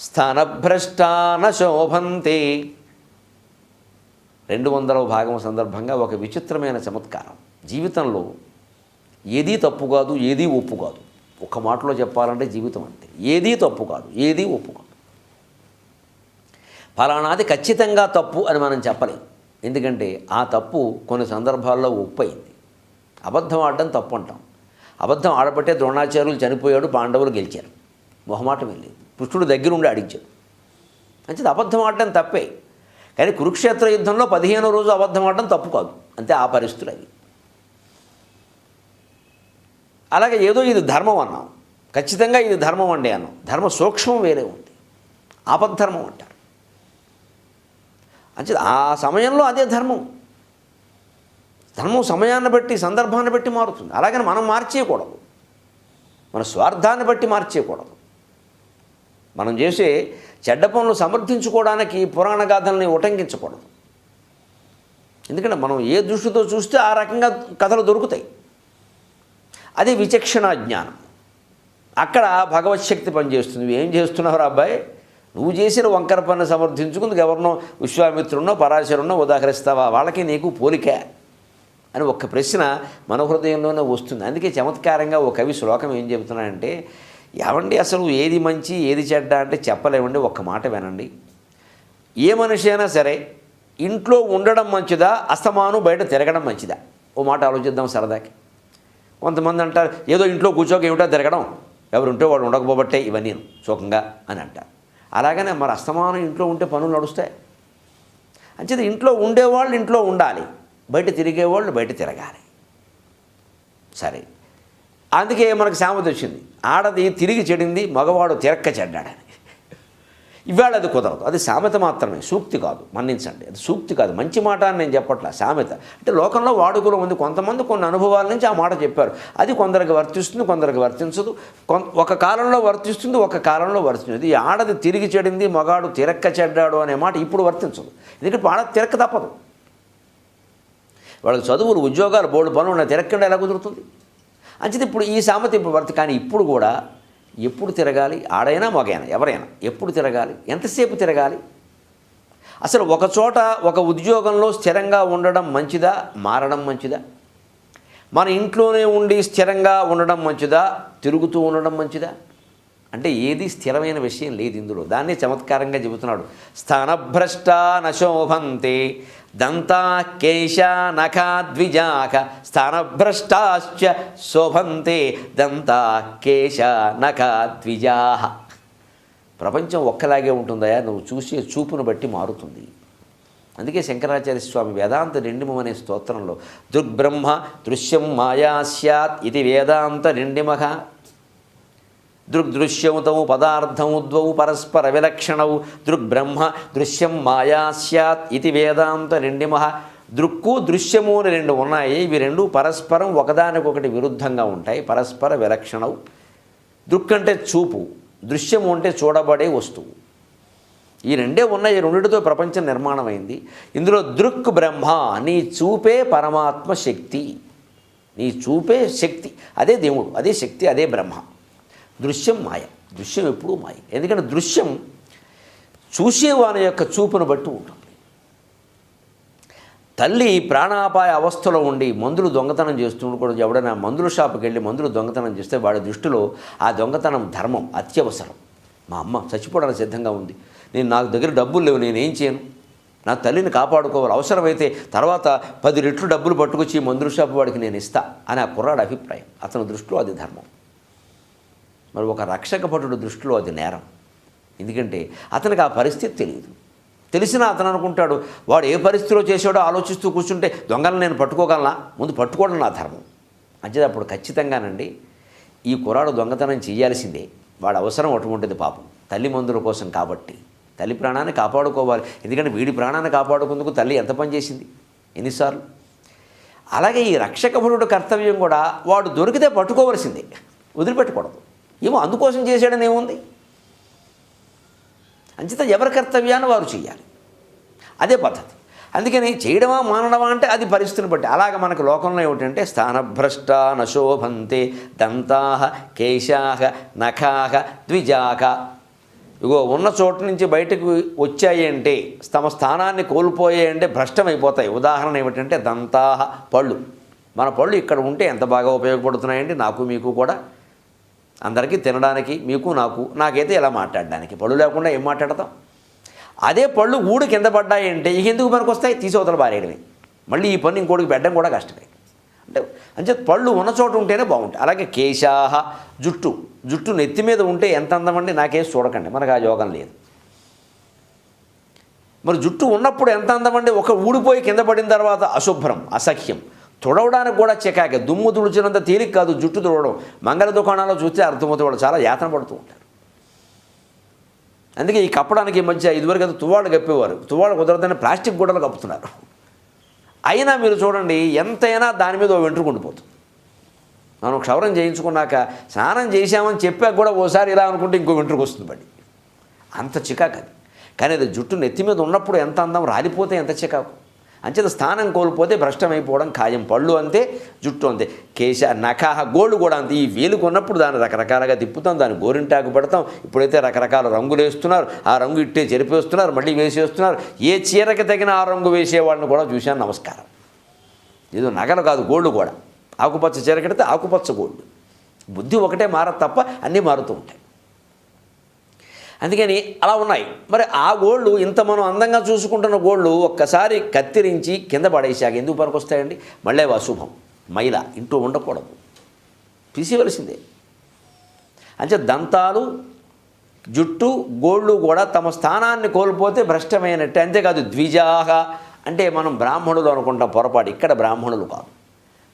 స్థానభ్రష్టాన శోభంతే రెండు వందల భాగం సందర్భంగా ఒక విచిత్రమైన చమత్కారం. జీవితంలో ఏదీ తప్పు కాదు ఏదీ ఒప్పు కాదు. ఒక మాటలో చెప్పాలంటే జీవితం అంతే. ఏదీ తప్పు కాదు ఏదీ ఒప్పు కాదు. ఫలానాది ఖచ్చితంగా తప్పు అని మనం చెప్పలేము ఎందుకంటే ఆ తప్పు కొన్ని సందర్భాల్లో ఒప్పు అయింది అబద్ధం ఆడడం తప్పు అంటాం. అబద్ధం ఆడబట్టే ద్రోణాచార్యులు చనిపోయాడు పాండవులు గెలిచారు. మొహమాటం వెళ్ళేది కృష్ణుడు దగ్గరుండి ఆడించాడు మంచిది అబద్ధం ఆడటం తప్పే. కానీ కురుక్షేత్ర యుద్ధంలో పదిహేను రోజు అబద్ధం ఆడటం తప్పు కాదు. అంతే ఆ పరిస్థితులు అవి. అలాగే ఏదో ఇది ధర్మం అన్నాం. ఖచ్చితంగా ఇది ధర్మం అండి అన్నాం. ధర్మ సూక్ష్మం వేరే ఉంది. ఆపద్ధర్మం అంటారు. అంటే ఆ సమయంలో అదే ధర్మం. ధర్మం సమయాన్ని బట్టి సందర్భాన్ని బట్టి మారుతుంది. అలాగని మనం మార్చేయకూడదు. మన స్వార్థాన్ని బట్టి మార్చేయకూడదు. మనం చేసే చెడ్డ పనులు సమర్థించుకోవడానికి పురాణ గాథల్ని ఉటంకించకూడదు. ఎందుకంటే మనం ఏ దృష్టితో చూస్తే ఆ రకంగా కథలు దొరుకుతాయి. అది విచక్షణ జ్ఞానం. అక్కడ భగవత్ శక్తి పనిచేస్తుంది. ఏం చేస్తున్నావు అబ్బాయి? నువ్వు చేసిన వంకర పని సమర్థించుకుందుకు ఎవరినో విశ్వామిత్రున్నో పరాశరున్నో ఉదాహరిస్తావా? వాళ్ళకి నీకు పోలిక అని ఒక ప్రశ్న మన హృదయంలోనే వస్తుంది. అందుకే చమత్కారంగా ఓ కవి శ్లోకం ఏం చెబుతున్నాడంటే ఏమండి అసలు ఏది మంచి ఏది చెడ్డ అంటే చెప్పలేమండి ఒక్క మాట వినండి. ఏ మనిషి అయినా సరే ఇంట్లో ఉండడం మంచిదా అస్తమాను బయట తిరగడం మంచిదా? ఓ మాట ఆలోచిద్దాం సరదాకి. కొంతమంది అంటారు ఏదో ఇంట్లో కూర్చోక ఏమిటో తిరగడం? ఎవరుంటే వాడు ఉండకపోబట్టే ఇవన్నీ సుఖంగా అని అంటారు. అలాగనే మరి అస్తమానం ఇంట్లో ఉంటే పనులు నడుస్తాయి. అంచేది ఇంట్లో ఉండేవాళ్ళు ఇంట్లో ఉండాలి. బయట తిరిగేవాళ్ళు బయట తిరగాలి. సరే. అందుకే మనకు సామెత వచ్చింది. ఆడది తిరిగి చెడింది మగవాడు తిరక్క చెడ్డాడని. ఇవాళ అది కుదరదు. అది సామెత మాత్రమే సూక్తి కాదు. మన్నించండి. అది సూక్తి కాదు. మంచి మాట అని నేను చెప్పట్లా సామెత. అంటే లోకంలో వాడుకలో ఉంది కొంతమంది కొన్ని అనుభవాల నుంచి ఆ మాట చెప్పారు. అది కొందరికి వర్తిస్తుంది కొందరికి వర్తించదు. ఒక కాలంలో వర్తిస్తుంది ఒక కాలంలో వర్తించదు. ఈ ఆడది తిరిగి చెడింది మగాడు తిరక్క చెడ్డాడు అనే మాట ఇప్పుడు వర్తించదు. ఎందుకంటే ఆడ తిరక్క తప్పదు. వాళ్ళకి చదువులు ఉద్యోగాలు బోర్డు పనులు ఉన్నాయి. తిరక్కండి ఎలా కుదురుతుంది? అంచేది ఇప్పుడు ఈ సామెత ఇప్పుడు వర్తి. కానీ ఇప్పుడు కూడా ఎప్పుడు తిరగాలి? ఆడైనా మగైనా? ఎవరైనా? ఎప్పుడు తిరగాలి? ఎంతసేపు తిరగాలి? అసలు ఒక చోట ఒక ఉద్యోగంలో స్థిరంగా ఉండడం మంచిదా? మారడం మంచిదా? మన ఇంట్లోనే ఉండి స్థిరంగా ఉండడం మంచిదా? తిరుగుతూ ఉండడం మంచిదా? అంటే ఏది స్థిరమైన విషయం లేదు ఇందులో. దాన్నే చమత్కారంగా చెబుతున్నాడు. స్థానభ్రష్ట నశోభంతే. దంతా కేశ ద్విజాక స్థానభ్రష్టాశ్చ శోభంతే దంతా కేశ ప్రపంచం ఒక్కలాగే ఉంటుందయా నువ్వు చూసే చూపును బట్టి మారుతుంది. అందుకే శంకరాచార్య స్వామి వేదాంత నిండిమం అనే స్తోత్రంలో దృగ్బ్రహ్మ దృశ్యం మాయా స్యాత్ ఇది వేదాంత నిండిమహ నిండిమః దృగ్దృశ్యముతౌ పదార్థము ద్వౌ పరస్పర విలక్షణవు దృగ్బ్రహ్మ దృశ్యం మాయా స్యాత్ ఇది వేదాంత నిండిమః దృక్కు దృశ్యము అని రెండు ఉన్నాయి. ఇవి రెండు పరస్పరం ఒకదానికొకటి విరుద్ధంగా ఉంటాయి. పరస్పర విలక్షణవు దృక్ అంటే చూపు దృశ్యము అంటే చూడబడే వస్తువు. ఈ రెండే ఉన్నాయి. ఈ రెండిటితో ప్రపంచం నిర్మాణమైంది. ఇందులో దృక్ బ్రహ్మ నీ చూపే పరమాత్మ శక్తి. నీ చూపే శక్తి అదే దేవుడు అదే శక్తి అదే బ్రహ్మ. దృశ్యం మాయ దృశ్యం ఎప్పుడూ మాయ. ఎందుకంటే దృశ్యం చూసేవాని యొక్క చూపును బట్టి ఉంటుంది. తల్లి ప్రాణాపాయ అవస్థలో ఉండి మందులు దొంగతనం చేస్తూ కూడా ఎవడైనా మందుల షాపుకి వెళ్ళి మందులు దొంగతనం చేస్తే వాడి దృష్టిలో ఆ దొంగతనం ధర్మం అత్యవసరం. మా అమ్మ చచ్చిపోవడానికి సిద్ధంగా ఉంది. నేను నాకు దగ్గర డబ్బులు లేవు నేనేం చేయను? నా తల్లిని కాపాడుకోవాలి. అవసరమైతే తర్వాత పది రెట్లు డబ్బులు పట్టుకొచ్చి మందుల షాపు వాడికి నేను ఇస్తా అని ఆ కుర్రాడు అభిప్రాయం. అతని దృష్టిలో అది ధర్మం. మరి ఒక రక్షక భటుడు దృష్టిలో అది నేరం. ఎందుకంటే అతనికి ఆ పరిస్థితి తెలియదు. తెలిసిన అతను అనుకుంటాడు వాడు ఏ పరిస్థితిలో చేసాడో ఆలోచిస్తూ కూర్చుంటే దొంగలను నేను పట్టుకోగలనా? ముందు పట్టుకోవడం నా ధర్మం. అంచేది అప్పుడు ఖచ్చితంగానండి ఈ కుర్రాడు దొంగతనం చేయాల్సిందే. వాడు అవసరం అటువంటిది పాపం. తల్లి మందుల కోసం కాబట్టి. తల్లి ప్రాణాన్ని కాపాడుకోవాలి. ఎందుకంటే వీడి ప్రాణాన్ని కాపాడుకుందుకు తల్లి ఎంత పని చేసింది? ఎన్నిసార్లు? అలాగే ఈ రక్షక కర్తవ్యం కూడా వాడు దొరికితే పట్టుకోవలసిందే. వదిలిపెట్టకూడదు. ఏమో అందుకోసం చేశాడని ఏముంది? అంచేత ఎవరి కర్తవ్యాన్ని వారు చేయాలి. అదే పద్ధతి. అందుకని చేయడమా మానడమా అంటే అది పరిస్థితిని బట్టి. అలాగ మనకు లోకంలో ఏమిటంటే స్థానభ్రష్ట నశోభంతే దంతా కేశాహ నఖాహ ద్విజాక. ఇగో ఉన్న చోటు నుంచి బయటకు వచ్చాయి అంటే తమ స్థానాన్ని కోల్పోయాయి అంటే భ్రష్టమైపోతాయి. ఉదాహరణ ఏమిటంటే దంతాహ పళ్ళు. మన పళ్ళు ఇక్కడ ఉంటే ఎంత బాగా ఉపయోగపడుతున్నాయండి? నాకు మీకు కూడా. అందరికీ తినడానికి మీకు నాకు నాకైతే ఇలా మాట్లాడడానికి. పళ్ళు లేకుండా ఏం మాట్లాడతాం? అదే పళ్ళు ఊడు కింద పడ్డాయంటే ఇక ఎందుకు మనకు వస్తాయి తీసవతలు పారేయడమే. మళ్ళీ ఈ పని ఇంకోటికి పెట్టడం కూడా కష్టమే. అంటే అంటే పళ్ళు ఉన్న చోట ఉంటేనే బాగుంటాయి అలాగే కేశాహ జుట్టు. జుట్టు నెత్తి మీద ఉంటే ఎంత అందమండి నాకేం చూడకండి. మనకు ఆ యోగం లేదు. మరి జుట్టు ఉన్నప్పుడు ఎంత అందమండి ఒక ఊడిపోయి కింద పడిన తర్వాత అశుభ్రం అసఖ్యం తుడవడానికి కూడా చికాకే. దుమ్ము తుడిచినంత తేలిక కాదు జుట్టు తుడవడం. మంగళ దుకాణాల్లో చూస్తే అర్థమవుతుంది వాళ్ళు చాలా యాతన పడుతూ ఉంటారు. అందుకే ఈ కప్పడానికి మధ్య ఇదివరకు అయితే తువాళ్ళు కప్పేవారు. తువాళ్ళు కుదరదని ప్లాస్టిక్ గుడ్డలు కప్పుతున్నారు. అయినా మీరు చూడండి ఎంతైనా దాని మీద ఓ వెంట్రుక ఉండిపోతుంది. మనం క్షవరం చేయించుకున్నాక స్నానం చేశామని చెప్పాక కూడా ఓసారి ఇలా అనుకుంటే ఇంకో వెంట్రుకు వస్తుంది బండి అంత చికాకు అది. కానీ అది జుట్టు నెత్తి మీద ఉన్నప్పుడు ఎంత అందం రాలిపోతే ఎంత చికాకు. అంచేత స్థానం కోల్పోతే భ్రష్టమైపోవడం ఖాయం. పళ్ళు అంతే జుట్టు అంతే. కేశ నఖాహ గోళ్ళు కూడా అంతే. ఈ వేలు కొన్నప్పుడు దాన్ని రకరకాలుగా తిప్పుతాం దాన్ని గోరింటాకు పెడతాం. ఇప్పుడైతే రకరకాల రంగులు వేస్తున్నారు. ఆ రంగు ఇట్టే చెరిపేస్తున్నారు మళ్ళీ వేసేస్తున్నారు ఏ చీరకి తగిన ఆ రంగు వేసే వాళ్ళని కూడా చూశాను. నమస్కారం. ఏదో నగలు కాదు గోల్డ్ కూడా. ఆకుపచ్చ చీర కడితే ఆకుపచ్చ గోల్డ్ బుద్ధి ఒకటే మారదు తప్ప అన్నీ మారుతూ ఉంటాయి. అందుకని అలా ఉన్నాయి. మరి ఆ గోళ్ళు ఇంత మనం అందంగా చూసుకుంటున్న గోళ్ళు ఒక్కసారి కత్తిరించి కింద పడేసాక ఎందుకు పనికొస్తాయండి? మళ్ళీ అశుభం. మైల ఇంటూ ఉండకూడదు. తీసేవలసిందే అంటే దంతాలు జుట్టు గోళ్ళు కూడా తమ స్థానాన్ని కోల్పోతే భ్రష్టమైనట్టే. అంతేకాదు ద్విజాహ అంటే మనం బ్రాహ్మణులు అనుకుంటాం పొరపాటు. ఇక్కడ బ్రాహ్మణులు కాదు.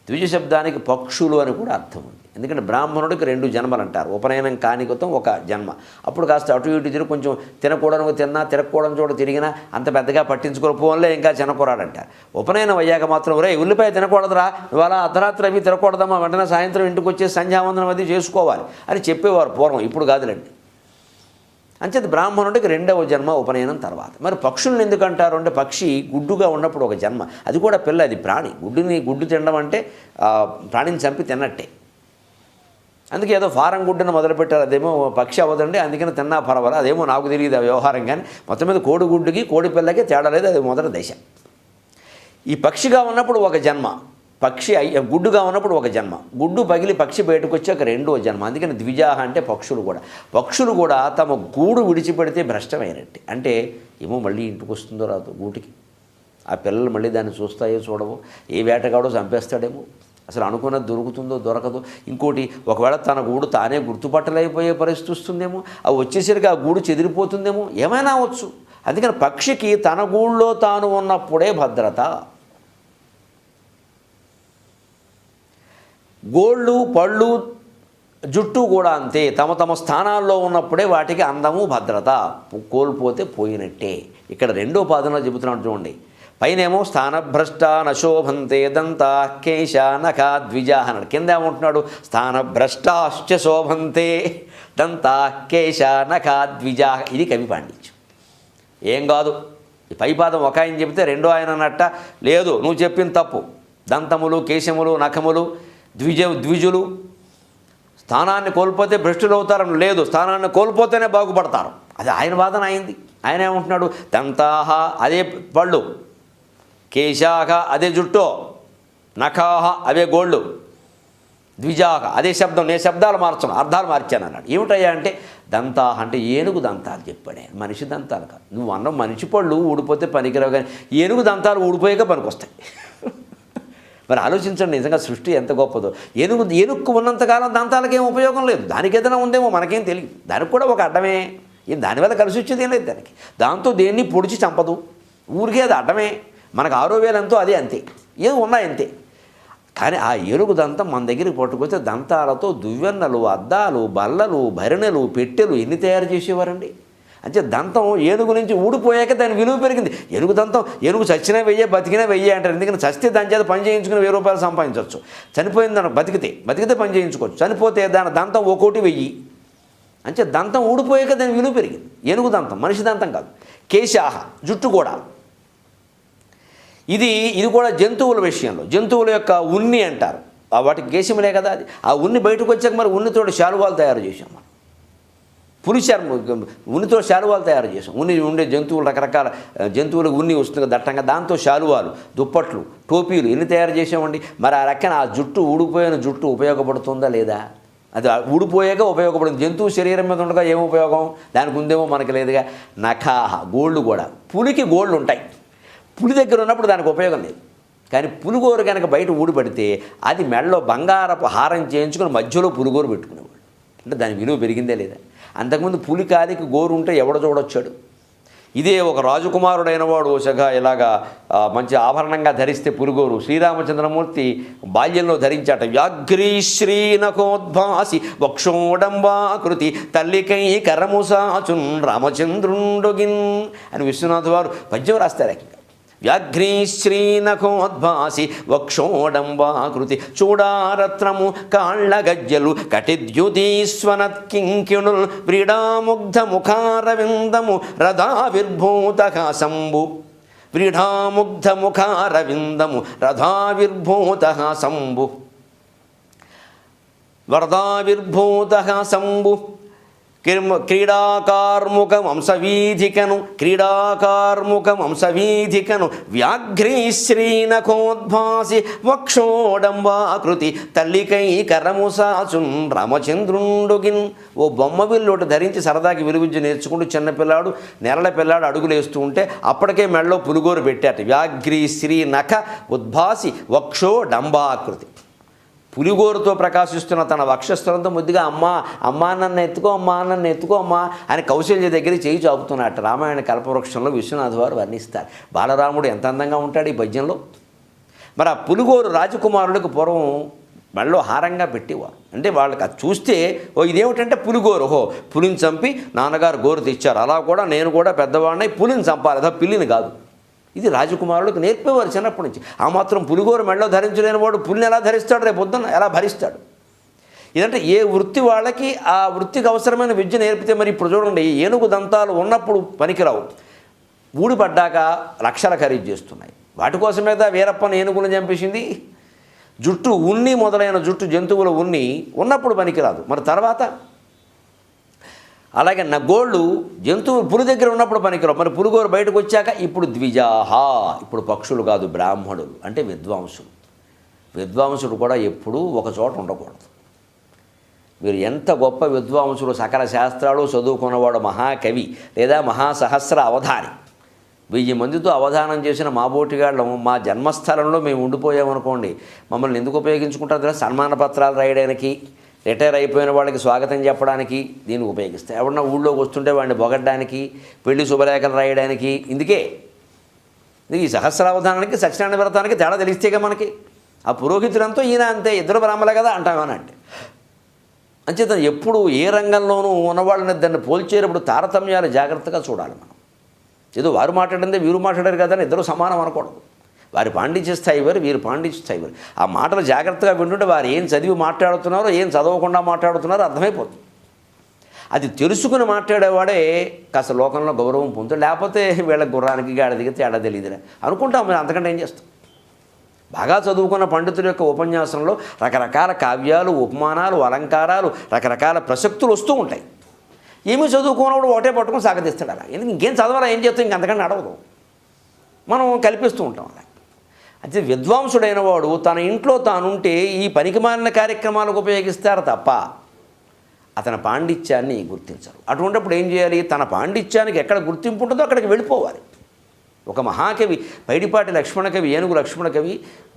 ద్విజ శబ్దానికి పక్షులు అని కూడా అర్థం ఉంది. ఎందుకంటే బ్రాహ్మణుడికి రెండు జన్మలు అంటారు ఉపనయనం కానికృతం ఒక జన్మ. అప్పుడు కాస్త అటు ఇటు తిరిగి కొంచెం తినకూడను తిన్నా తిరగకూడదు చోట తిరిగినా అంత పెద్దగా పట్టించుకోకపోవడంలే ఇంకా చిన్నకూరాడంటారు ఉపనయనం అయ్యాక మాత్రం రే ఉల్లిపాయ తినకూడదురా. ఇవాళ అర్ధరాత్రి అవి తినకూడదమ్మా. వెంటనే సాయంత్రం ఇంటికి వచ్చి సంధ్యావందనం అది చేసుకోవాలి అని చెప్పేవారు పూర్వం. ఇప్పుడు కాదులండి. అంచేది బ్రాహ్మణుడికి రెండవ జన్మ ఉపనయనం తర్వాత. మరి పక్షులను ఎందుకంటారు అంటే పక్షి గుడ్డుగా ఉన్నప్పుడు ఒక జన్మ. అది కూడా పిల్ల అది ప్రాణి. గుడ్డుని గుడ్డు తినడం అంటే ప్రాణిని చంపి తిన్నట్టే. అందుకే ఏదో ఫారం గుడ్డును మొదలుపెట్టారు అదేమో పక్షి అవ్వదండి అందుకని తిన్నా పర్వాలేదు. అదేమో నాకు తెలియదు ఆ వ్యవహారం కానీ మొత్తం మీద కోడి గుడ్డుకి కోడి పిల్లకి తేడా లేదు అది మొదటి దశ. ఈ పక్షిగా ఉన్నప్పుడు ఒక జన్మ. పక్షి గుడ్డుగా ఉన్నప్పుడు ఒక జన్మ. గుడ్డు పగిలి పక్షి బయటకు వచ్చాక రెండో జన్మ. అందుకని ద్విజాహ అంటే పక్షులు కూడా. పక్షులు కూడా తమ గూడు విడిచిపెడితే భ్రష్టమైనట్టు. అంటే ఏమో మళ్ళీ ఇంటికి వస్తుందో రాదు గూటికి. ఆ పిల్లలు మళ్ళీ దాన్ని చూస్తాయో చూడవో ఏ వేటగాడో చంపేస్తాడేమో. అసలు అనుకున్నది దొరుకుతుందో దొరకదో. ఇంకోటి ఒకవేళ తన గూడు తానే గుర్తుపట్టలేకపోయే పరిస్థితి వస్తుందేమో. అవి వచ్చేసరికి ఆ గూడు చెదిరిపోతుందేమో. ఏమైనా అవచ్చు అందుకని పక్షికి తన గూళ్ళో తాను ఉన్నప్పుడే భద్రత. గోళ్ళు పళ్ళు జుట్టు కూడా అంతే. తమ తమ స్థానాల్లో ఉన్నప్పుడే వాటికి అందము భద్రత కోల్పోతే పోయినట్టే. ఇక్కడ రెండో పాదంలో చెబుతున్నాడు చూడండి. పైనేమో స్థానభ్రష్ట నశోభంతే దంత కేశ నఖ ద్విజ అన్నాడు. కింద ఏమంటున్నాడు? స్థానభ్రష్టాశ్చ శోభంతే దంత కేశ నఖ ద్విజ. ఇది కవి పాండిత్యం. ఏం కాదు. ఈ పైపాదం ఒక ఆయన చెబితే రెండో ఆయన అన్నట్ట లేదు నువ్వు చెప్పింది తప్పు. దంతములు కేశములు నఖములు ద్విజ ద్విజులు స్థానాన్ని కోల్పోతే భ్రష్టులు అవుతారని లేదు స్థానాన్ని కోల్పోతేనే బాగుపడతారు. అది ఆయన వాదన అయింది. ఆయన ఏమంటున్నాడు? దంతాహ అదే పళ్ళు కేశాహ అదే జుట్టు నఖాహ అవే గోళ్ళు ద్విజాహ అదే శబ్దం నేను శబ్దాలు మార్చను అర్థాలు మార్చాను అన్నాడు. ఏమిటయ్యా అంటే దంతాహ అంటే ఏనుగు దంతాలు చెప్పాడు మనిషి దంతాలు కాదు. నువ్వు అన్న మనిషి పళ్ళు ఊడిపోతే పనికిరావు కానీ ఏనుగు దంతాలు ఊడిపోయాక పనికొస్తాయి. మరి ఆలోచించండి నిజంగా సృష్టి ఎంత గొప్పదో. ఏనుగు ఏనుక్కు ఉన్నంతకాలం దంతాలకేం ఉపయోగం లేదు. దానికి ఏదైనా ఉందేమో మనకేం తెలియదు. దానికి కూడా ఒక అడ్డమే. ఏం దానివల్ల కలిసి వచ్చేది ఏం లేదు దానికి. దాంతో దేన్ని పొడిచి చంపదు. ఊరికే అది అడ్డమే. మనకు ఆరో వేలంతో అదే అంతే. ఏదో ఉన్నాయి అంతే. కానీ ఆ ఏనుగు దంతం మన దగ్గరికి పట్టుకొస్తే దంతాలతో దువ్వెన్నలు అద్దాలు బల్లలు భరణెలు పెట్టెలు ఎన్ని తయారు చేసేవారండి? అంటే దంతం ఏనుగు నుంచి ఊడిపోయాక దాని విలువ పెరిగింది. ఏనుగు దంతం ఏనుగు చచ్చినా వెయ్యే బతికినా వెయ్యే అంటారు. ఎందుకంటే చస్తే దాని చేత పని చేయించుకుని వెయ్యి రూపాయలు సంపాదించవచ్చు. చనిపోయింది దాన్ని బతికితే బతికితే పని చేయించుకోవచ్చు. చనిపోతే దాని దంతం ఒక్కోటి వెయ్యి. అంటే దంతం ఊడిపోయాక దాని విలువ పెరిగింది. ఏనుగు దంతం మనిషి దంతం కాదు. కేశాహ జుట్టు కూడా. ఇది ఇది కూడా జంతువుల విషయంలో. జంతువుల యొక్క ఉన్ని అంటారు. వాటికి కేశములే కదా అది. ఆ ఉన్ని బయటకు వచ్చాక మరి ఉన్నితో శాలువాలు తయారు చేసాం పులి చర్మం ఉన్నితో శాలువాలు తయారు చేసాం ఉన్ని ఉండే జంతువులు రకరకాల జంతువులకు ఉన్ని వస్తుంది దట్టంగా. దాంతో శాలువాలు దుప్పట్లు టోపీలు ఎన్ని తయారు చేసామండి మరి ఆ రకన ఆ జుట్టు ఊడిపోయిన జుట్టు ఉపయోగపడుతుందా లేదా? అది ఊడిపోయాక ఉపయోగపడుతుంది. జంతువు శరీరం మీద ఉండగా ఏం ఉపయోగం? దానికి ఉందేమో మనకి లేదుగా. నఖాహ గోళ్ళు కూడా. పులికి గోళ్ళు ఉంటాయి. పులి దగ్గర ఉన్నప్పుడు దానికి ఉపయోగం లేదు. కానీ పులిగోరు కనుక బయట ఊడిపడితే అది మెడలో బంగారపు హారం చేయించుకుని మధ్యలో పులిగోరు పెట్టుకునేవాడు అంటే దాని విలువ పెరిగిందే లేదా? అంతకుముందు పులి కాలికి గోరు ఉంటే ఎవడ చూడొచ్చాడు? ఇదే ఒక రాజకుమారుడైన వాడు సగా ఇలాగా మంచి ఆభరణంగా ధరిస్తే పురుగోరు శ్రీరామచంద్రమూర్తి బాల్యంలో ధరించాట. వ్యాఘ్రీ శ్రీనకోద్భాసి వక్షోడంబాకృతి తల్లికై కరము సాచున్ రామచంద్రుండుగిన్ అని విశ్వనాథ్ వారు పద్యం రాస్తారు వ్యాఘ్రీశ్రీనఖోద్భాసి వక్షోడంబాకృతి చూడారత్నము కాళ్ళ గజ్జలు కటిద్యుతీస్వనత్ కింకిణుల్ వ్రీడాముగ్ధ ముఖారవిందము రథావిర్భూత సంబు వ్రీడాముగ్ధ ముఖారవిందము రథావిర్భూత సంబు వరదావిర్భూత సంబు కిర్మ- క్రీడాకార్ముక వంశవీధికను క్రీడాకార్ముక వంశవీధికను వ్యాఘ్రీ వక్షోడంబాకృతి తల్లికై కరము సాచున్ రామచంద్రుండుగిన్ ఓ బొమ్మ విల్లోటి ధరించి సరదాకి విలువిద్య నేర్చుకుంటూ చిన్నపిల్లాడు నెరల పిల్లాడు అడుగులేస్తూ ఉంటే అప్పటికే మెడలో పులుగోరు పెట్టాట వ్యాఘ్రీ శ్రీ నఖ ఉద్భాసి వక్షోడంబాకృతి పులిగోరుతో ప్రకాశిస్తున్న తన వక్షస్థలంతో ముద్దుగా అమ్మ అమ్మా నన్ను ఎత్తుకో అమ్మా నన్ను ఎత్తుకో అమ్మా అని కౌశల్య దగ్గర చేయి చాపుతున్నట్టు రామాయణ కల్పవృక్షంలో విశ్వనాథ్ వారు వర్ణిస్తారు. బాలరాముడు ఎంత అందంగా ఉంటాడు ఈ భజ్యంలో మరి ఆ పులిగోరు రాజకుమారులకు పూర్వం మళ్ళీ హారంగా పెట్టేవారు. అంటే వాళ్ళకి అది చూస్తే ఓ ఇదేమిటంటే పులిగోరు? ఓహో పులిని చంపి నాన్నగారు గోరు తెచ్చారు. అలా కూడా నేను కూడా పెద్దవాడిని పులిని చంపాలి. అదా పిల్లిని కాదు. ఇది రాజకుమారులకు నేర్పేవారు చిన్నప్పటి నుంచి. ఆ మాత్రం పులిగోరు మెడలో ధరించలేని వాడు పులిని ఎలా ధరిస్తాడు? రేపు పొద్దున్న ఎలా భరిస్తాడు? ఇదంటే ఏ వృత్తి వాళ్ళకి ఆ వృత్తికి అవసరమైన విద్య నేర్పితే మరి ఇప్పుడు చూడండి ఏనుగు దంతాలు ఉన్నప్పుడు పనికిరావు. ఊడిపడ్డాక లక్షల ఖరీదు చేస్తున్నాయి. వాటి కోసమే వీరప్పను వీరప్పని ఏనుగులను చంపేసింది. జుట్టు ఉన్ని మొదలైన జుట్టు జంతువుల ఉన్ని ఉన్నప్పుడు పనికిరాదు. మరి తర్వాత? అలాగే నా గోళ్ళు జంతువు పులి దగ్గర ఉన్నప్పుడు పనికిరావు. మరి పురుగోరు బయటకు వచ్చాక ఇప్పుడు ద్విజాహా. ఇప్పుడు పక్షులు కాదు బ్రాహ్మణులు అంటే విద్వాంసులు. విద్వాంసుడు కూడా ఎప్పుడూ ఒక చోట ఉండకూడదు. మీరు ఎంత గొప్ప విద్వాంసులు సకల శాస్త్రాలు చదువుకున్నవాడు మహాకవి లేదా మహాసహస్ర అవధాని. వెయ్యి మందితో అవధానం చేసిన మా బోటిగాళ్ళం మా జన్మస్థలంలో మేము ఉండిపోయామనుకోండి మమ్మల్ని ఎందుకు ఉపయోగించుకుంటారు సన్మాన పత్రాలు రాయడానికి. రిటైర్ అయిపోయిన వాళ్ళకి స్వాగతం చెప్పడానికి దీన్ని ఉపయోగిస్తాయి ఎవరన్నా ఊళ్ళోకి వస్తుంటే వాడిని పొగడ్డానికి పెళ్ళి శుభలేఖలు రాయడానికి ఇందుకే. ఇది ఈ సహస్రావధానానికి సత్యనారాయణ వ్రతానికి తేడా తెలిస్తేగా మనకి. ఆ పురోహితులంతా ఈయన అంతే ఇద్దరు బ్రాహ్మలే కదా అంటామేనంటే. అంచేత ఎప్పుడు ఏ రంగంలోనూ ఉన్నవాళ్ళని దాన్ని పోల్చేటప్పుడు తారతమ్యాలు జాగ్రత్తగా చూడాలి మనం. ఏదో వారు మాట్లాడిందే వీరు మాట్లాడారు కదా అని ఇద్దరు సమానం అనకూడదు. వారి పాండిత్య స్థాయి వారు వీరు పాండిత్య స్థాయి వారు. ఆ మాటలు జాగ్రత్తగా వింటుంటే వారు ఏం చదివి మాట్లాడుతున్నారో ఏం చదవకుండా మాట్లాడుతున్నారో అర్థమైపోతుంది. అది తెలుసుకుని మాట్లాడేవాడే కాస్త లోకంలో గౌరవం పొందుతాడు లేకపోతే వీళ్ళ గుర్రానికి గాడిదికి తేడా తెలియదులే. అనుకుంటాం మేము అంతకంటే ఏం చేస్తాం? బాగా చదువుకున్న పండితుల యొక్క ఉపన్యాసంలో రకరకాల కావ్యాలు ఉపమానాలు అలంకారాలు రకరకాల ప్రసక్తులు వస్తూ ఉంటాయి. ఏమీ చదువుకున్నప్పుడు ఒకటే పట్టుకుని సాగతిస్తాడు అలా. ఎందుకు ఇంకేం చదవాలా ఏం చేస్తాం ఇంకంతకంటే అడవదు మనం కల్పిస్తూ ఉంటాం అలా. అయితే విద్వాంసుడైన వాడు తన ఇంట్లో తానుంటే ఈ పనికిమాలిన కార్యక్రమాలకు ఉపయోగిస్తారు తప్ప అతని పాండిత్యాన్ని గుర్తించరు. అటువంటిప్పుడు ఏం చేయాలి? తన పాండిత్యానికి ఎక్కడ గుర్తింపు ఉంటుందో అక్కడికి వెళ్ళిపోవాలి. ఒక మహాకవి పైడిపాటి లక్ష్మణకవి ఏనుగు లక్ష్మణకవి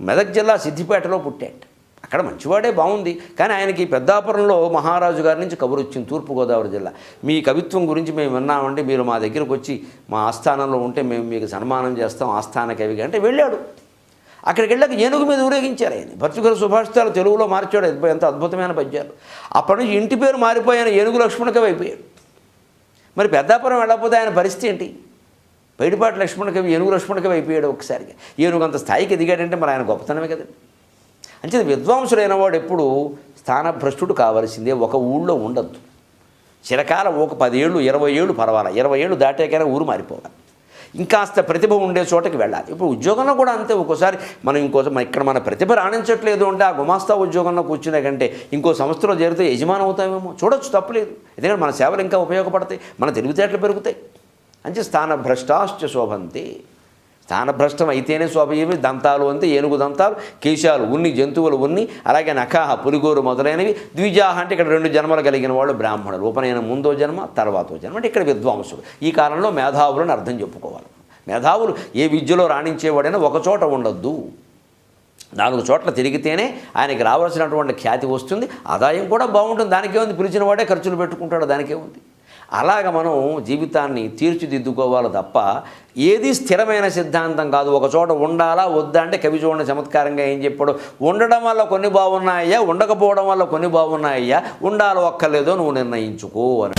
మెదక్ జిల్లా సిద్దిపేటలో పుట్టాడు. అక్కడ మంచివాడే బాగుంది కానీ ఆయనకి పెద్దాపురంలో మహారాజు గారి నుంచి కబురు వచ్చింది తూర్పుగోదావరి జిల్లా. మీ కవిత్వం గురించి మేము విన్నామండి. మీరు మా దగ్గరకు వచ్చి మా ఆస్థానంలో ఉంటే మేము మీకు సన్మానం చేస్తాం ఆస్థాన కవిగా అంటే వెళ్ళాడు. అక్కడికి వెళ్ళాక ఏనుగు మీద ఊరేగించారు ఆయన. భర్తృగారు సుభాషితాలు తెలుగులో మార్చాడు. ఎంత- ఎంత అద్భుతమైన పద్యాలు. అప్పటి నుంచి ఇంటి పేరు మారిపోయాను ఏనుగు లక్ష్మణకవి అయిపోయాడు. మరి పెద్దాపురం వెళ్ళకపోతే ఆయన పరిస్థితి ఏంటి? బయటిపాటి లక్ష్మణ కవి ఏనుగు లక్ష్మణ కవి అయిపోయాడు ఒకసారిగా. ఏనుగు అంత స్థాయికి ఎదిగాడంటే మరి ఆయన గొప్పతనమే కదండి అంచేది విద్వాంసుడైన వాడు ఎప్పుడు స్థానభ్రష్టుడు కావాల్సిందే. ఒక ఊళ్ళో ఉండద్దు. చిరకాల ఒక పదేళ్ళు ఇరవై ఏళ్ళు పర్వాలా. ఇరవై ఏళ్ళు దాటాకైనా ఊరు మారిపోవాలి. ఇంకాస్త ప్రతిభ ఉండే చోటకి వెళ్ళాలి. ఇప్పుడు ఉద్యోగంలో కూడా అంతే ఒక్కోసారి మనం ఇంకో ఇక్కడ మన ప్రతిభ రాణించట్లేదు అంటే ఆ గుమాస్తా ఉద్యోగంలో కూర్చునే కంటే ఇంకో సంస్థలో చేరితే యజమాని అవుతామేమో. చూడొచ్చు తప్పులేదు ఎందుకంటే మన సేవలు ఇంకా ఉపయోగపడతాయి మన తెలివితేటలు పెరుగుతాయి. అంటే స్థాన భ్రష్టాశ్చ శోభంతి. స్థానభ్రష్టం అయితేనే శోభయేవి దంతాలు అంతే ఏనుగు దంతాలు కేశాలు ఉన్ని జంతువులు ఉన్ని అలాగే నఖాహ పులిగోరు మొదలైనవి. ద్విజాహ అంటే ఇక్కడ రెండు జన్మలు కలిగిన వాళ్ళు బ్రాహ్మణులు. ఉపనయనం ముందో జన్మ తర్వాతో జన్మ అంటే ఇక్కడ విద్వాంసులు. ఈ కాలంలో మేధావులను అర్థం చెప్పుకోవాలి. మేధావులు ఏ విద్యలో రాణించేవాడైనా ఒక చోట ఉండొద్దు. నాలుగు చోట్ల తిరిగితేనే ఆయనకి రావాల్సినటువంటి ఖ్యాతి వస్తుంది. ఆదాయం కూడా బాగుంటుంది. దానికే ఉంది. పిలిచిన వాడే ఖర్చులు పెట్టుకుంటాడు. దానికే ఉంది. అలాగ మనం జీవితాన్ని తీర్చిదిద్దుకోవాలి తప్ప ఏది స్థిరమైన సిద్ధాంతం కాదు. ఒక చోట ఉండాలా వద్దా అంటే కవి చూడండి చమత్కారంగా ఏం చెప్పాడు? ఉండడం వల్ల కొన్ని బాగున్నాయ్యా ఉండకపోవడం వల్ల కొన్ని బాగున్నాయ్యా ఉండాలి ఒక్కర్లేదో నువ్వు నిర్ణయించుకో అని.